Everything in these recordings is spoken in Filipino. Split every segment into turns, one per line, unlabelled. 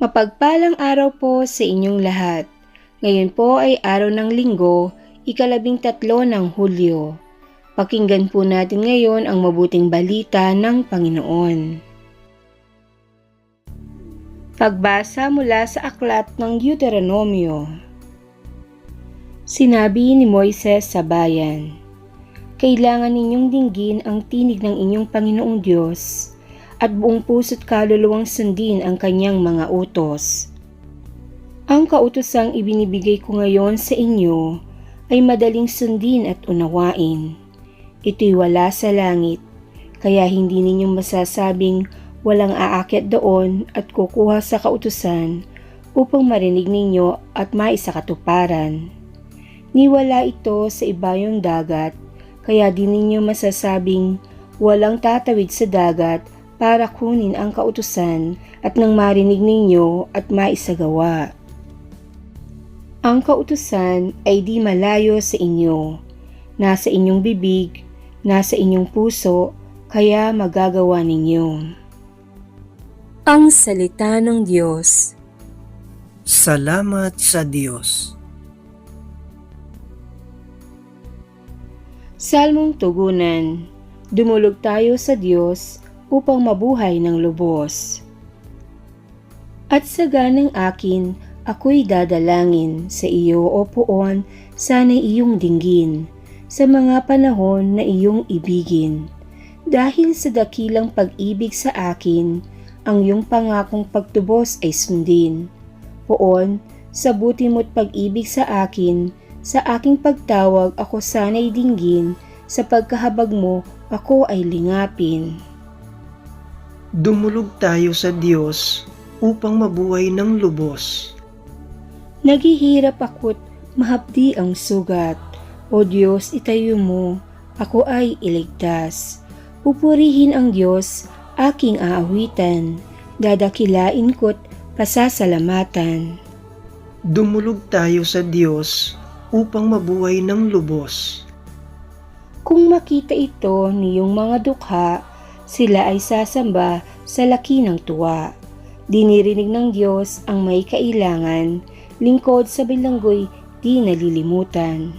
Mapagpalang araw po sa inyong lahat. Ngayon po ay araw ng linggo, ikalabing tatlo ng Hulyo. Pakinggan po natin ngayon ang mabuting balita ng Panginoon. Pagbasa mula sa aklat ng Deuteronomio. Sinabi ni Moises sa bayan, Kailangan ninyong dinggin ang tinig ng inyong Panginoong Diyos at buong puso't kaluluwang sundin ang kanyang mga utos. Ang kautosang ibinibigay ko ngayon sa inyo ay madaling sundin at unawain. Ito'y wala sa langit, kaya hindi ninyo masasabing walang aakyat doon at kukuha sa kautusan upang marinig ninyo at maisakatuparan. Niwala ito sa ibayong dagat, kaya di ninyo masasabing walang tatawid sa dagat para kunin ang kautusan at nang marinig ninyo at maisagawa. Ang kautusan ay di malayo sa inyo, nasa inyong bibig, nasa inyong puso, kaya magagawa ninyo. Ang Salita ng Diyos
Salamat sa Diyos.
Salmong Tugunan Dumulog tayo sa Diyos upang mabuhay ng lubos. At sa ganang akin, ako'y dadalangin sa iyo, O Poon, sana iyong dinggin, sa mga panahon na iyong ibigin. Dahil sa dakilang pag-ibig sa akin, ang iyong pangakong pagtubos ay sundin. Poon, sa buti mo't pag-ibig sa akin, sa aking pagtawag ako sana'y dinggin, sa pagkahabag mo ako ay lingapin.
Dumulog tayo sa Diyos upang mabuhay ng lubos.
Naghihirap ako't mahapdi ang sugat. O Diyos, itayo mo, ako ay iligtas. Pupurihin ang Diyos, aking aawitan. Dadakilain ko't pasasalamatan.
Dumulog tayo sa Diyos upang mabuhay ng lubos.
Kung makita ito niyong mga dukha, sila ay sasamba sa laki ng tuwa. Dinirinig ng Diyos ang may kailangan, lingkod sa bilanggoy di nalilimutan.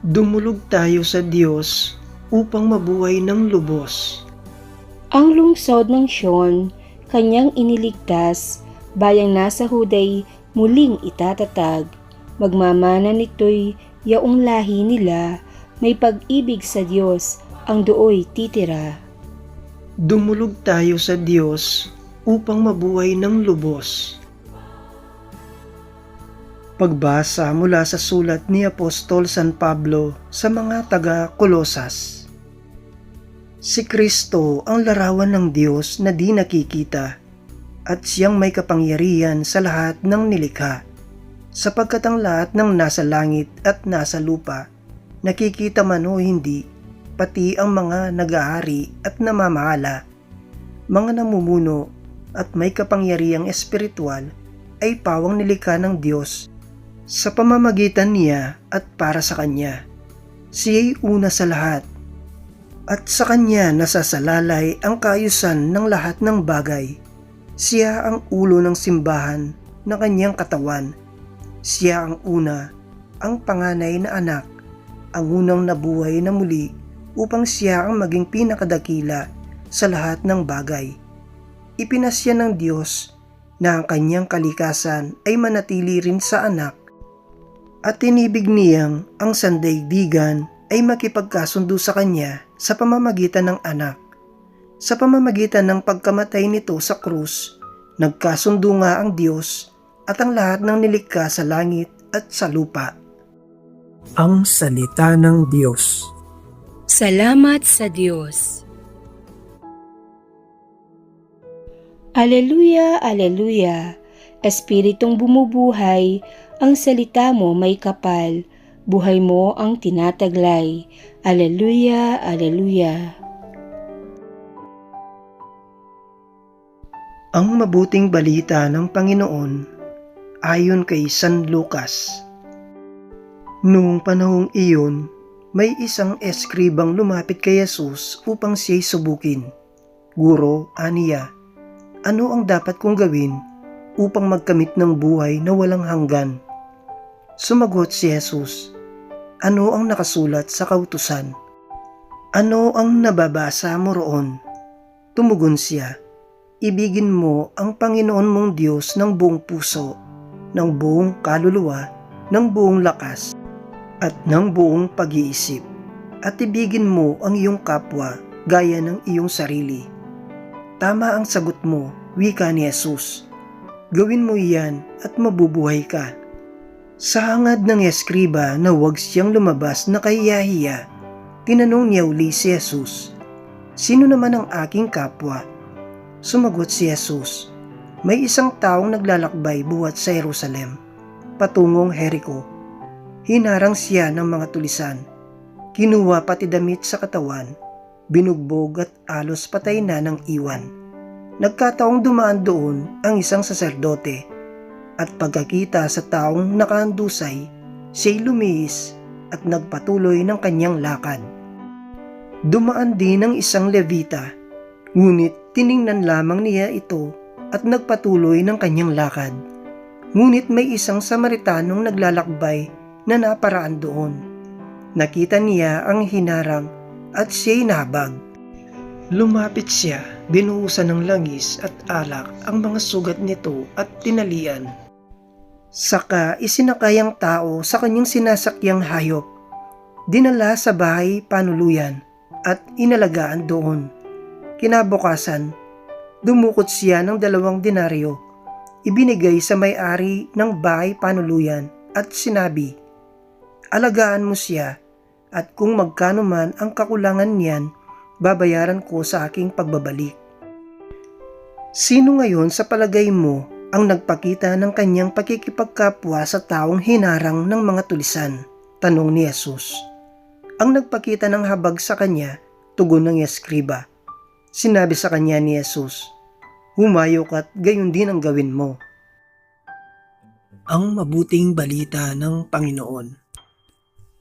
Dumulog tayo sa Diyos upang mabuhay ng lubos.
Ang lungsod ng Sion, kanyang iniligtas, bayang nasa huday muling itatatag. Magmamana nito'y yaong lahi nila, may pag-ibig sa Diyos, ang dooy titira.
Dumulog tayo sa Diyos upang mabuhay ng lubos. Pagbasa mula sa sulat ni Apostol San Pablo sa mga taga-Kolosas. Si Kristo ang larawan ng Diyos na di nakikita at siyang may kapangyarihan sa lahat ng nilikha sapagkat ang lahat ng nasa langit at nasa lupa nakikita man o hindi pati ang mga nag-aari at namamahala, mga namumuno at may kapangyarihang espiritual ay pawang nilikha ng Diyos sa pamamagitan niya at para sa Kanya. Siya'y una sa lahat at sa Kanya nasasalalay ang kaayusan ng lahat ng bagay. Siya ang ulo ng simbahan ng Kanyang katawan. Siya ang una, ang panganay na anak, ang unang nabuhay na muli upang siya ang maging pinakadakila sa lahat ng bagay. Ipinasya ng Diyos na ang kanyang kalikasan ay manatili rin sa anak at tinibig niyang ang sandaigdigan ay makipagkasundo sa kanya sa pamamagitan ng anak. Sa pamamagitan ng pagkamatay nito sa krus, nagkasundo nga ang Diyos at ang lahat ng nilikha sa langit at sa lupa.
Ang Salita ng Diyos
Salamat sa Diyos. Aleluya, aleluya. Espiritong bumubuhay, ang salita mo may kapal, buhay mo ang tinataglay. Aleluya, aleluya.
Ang mabuting balita ng Panginoon ayon kay San Lucas. Noong panahong iyon, may isang eskribang lumapit kay Jesus upang siya'y subukin. Guro, aniya, ano ang dapat kong gawin upang magkamit ng buhay na walang hanggan. Sumagot si Jesus, Ano ang nakasulat sa kautusan? Ano ang nababasa mo roon? Tumugon siya, Ibigin mo ang Panginoon mong Diyos ng buong puso, ng buong kaluluwa, ng buong lakas, at ng buong pag-iisip. At ibigin mo ang iyong kapwa gaya ng iyong sarili. Tama ang sagot mo, wika ni Jesus. Gawin mo iyan at mabubuhay ka. Sa hangad ng eskriba na huwag siyang lumabas na kahiyahiya, tinanong niya uli si Jesus, Sino naman ang aking kapwa? Sumagot si Jesus, May isang taong naglalakbay buhat sa Jerusalem, patungong Jericho. Hinarang siya ng mga tulisan. Kinuha pati damit sa katawan, binugbog at alos patay na ng iwan. Nagkataong dumaan doon ang isang saserdote at pagkakita sa taong nakaandusay, siya'y lumihis at nagpatuloy ng kanyang lakad. Dumaan din ang isang levita, ngunit tiningnan lamang niya ito at nagpatuloy ng kanyang lakad. Ngunit may isang Samaritanong naglalakbay na naparaan doon. Nakita niya ang hinarang at siya'y nabag. Lumapit siya, binuhusan ng langis at alak ang mga sugat nito at tinalian. Saka isinakay ang tao sa kanyang sinasakyang hayop. Dinala sa bahay panuluyan at inalagaan doon. Kinabukasan, dumukot siya ng dalawang denaryo. Ibinigay sa may-ari ng bahay panuluyan at sinabi, Alagaan mo siya at kung magkano man ang kakulangan niyan, babayaran ko sa aking pagbabalik. Sino ngayon sa palagay mo ang nagpakita ng kanyang pakikipagkapwa sa taong hinarang ng mga tulisan? Tanong ni Jesus. Ang nagpakita ng habag sa kanya, tugon ng eskriba. Sinabi sa kanya ni Jesus, Humayo ka't gayon din ang gawin mo. Ang mabuting balita ng Panginoon.